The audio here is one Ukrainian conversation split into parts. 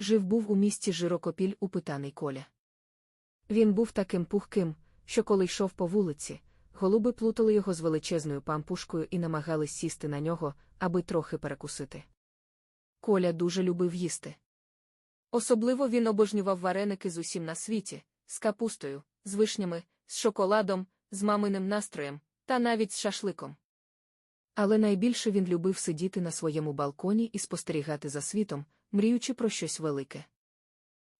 жив був у місті Жирокопіль упитаний Коля. Він був таким пухким, що коли йшов по вулиці, голуби плутали його з величезною пампушкою і намагались сісти на нього, аби трохи перекусити. Коля дуже любив їсти. Особливо він обожнював вареники з усім на світі, з капустою, з вишнями, з шоколадом, з маминим настроєм, та навіть з шашликом. Але найбільше він любив сидіти на своєму балконі і спостерігати за світом, мріючи про щось велике.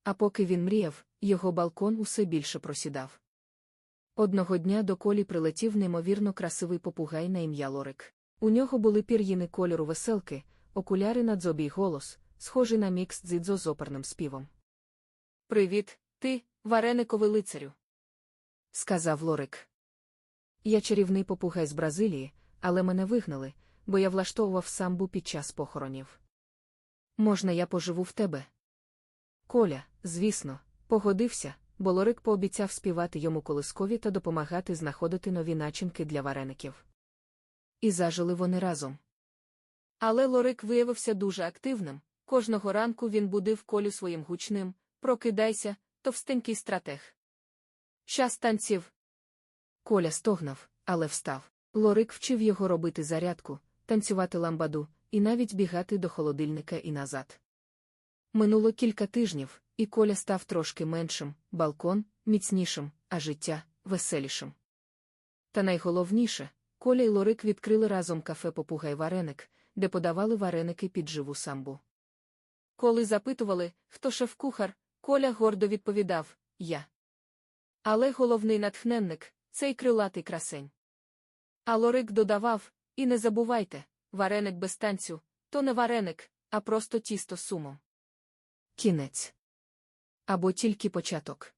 А поки він мріяв, його балкон усе більше просідав. Одного дня до колі прилетів неймовірно красивий попугай на ім'я Лорик. У нього були пір'їни кольору веселки, окуляри на дзобій голос, схожий на мікс дзидзо з оперним співом. Привіт, ти, варениковий лицарю, сказав Лорик. Я чарівний попугай з Бразилії, але мене вигнали, бо я влаштовував самбу під час похоронів. Можна, я поживу в тебе? Коля, звісно, погодився, бо Лорик пообіцяв співати йому колискові та допомагати знаходити нові начинки для вареників. І зажили вони разом. Але Лорик виявився дуже активним. Кожного ранку він будив колю своїм гучним Прокидайся, товстенький стратег. Час танців. Коля стогнав, але встав. Лорик вчив його робити зарядку, танцювати ламбаду і навіть бігати до холодильника і назад. Минуло кілька тижнів, і Коля став трошки меншим, балкон міцнішим, а життя веселішим. Та найголовніше, Коля і Лорик відкрили разом кафе Попугай Вареник, де подавали вареники під живу самбу. Коли запитували, хто шеф-кухар, Коля гордо відповідав Я. Але головний натхненник цей крилатий красень. А Лорик додавав і не забувайте, вареник без танцю то не вареник, а просто тісто сумо. Кінець. Або тільки початок.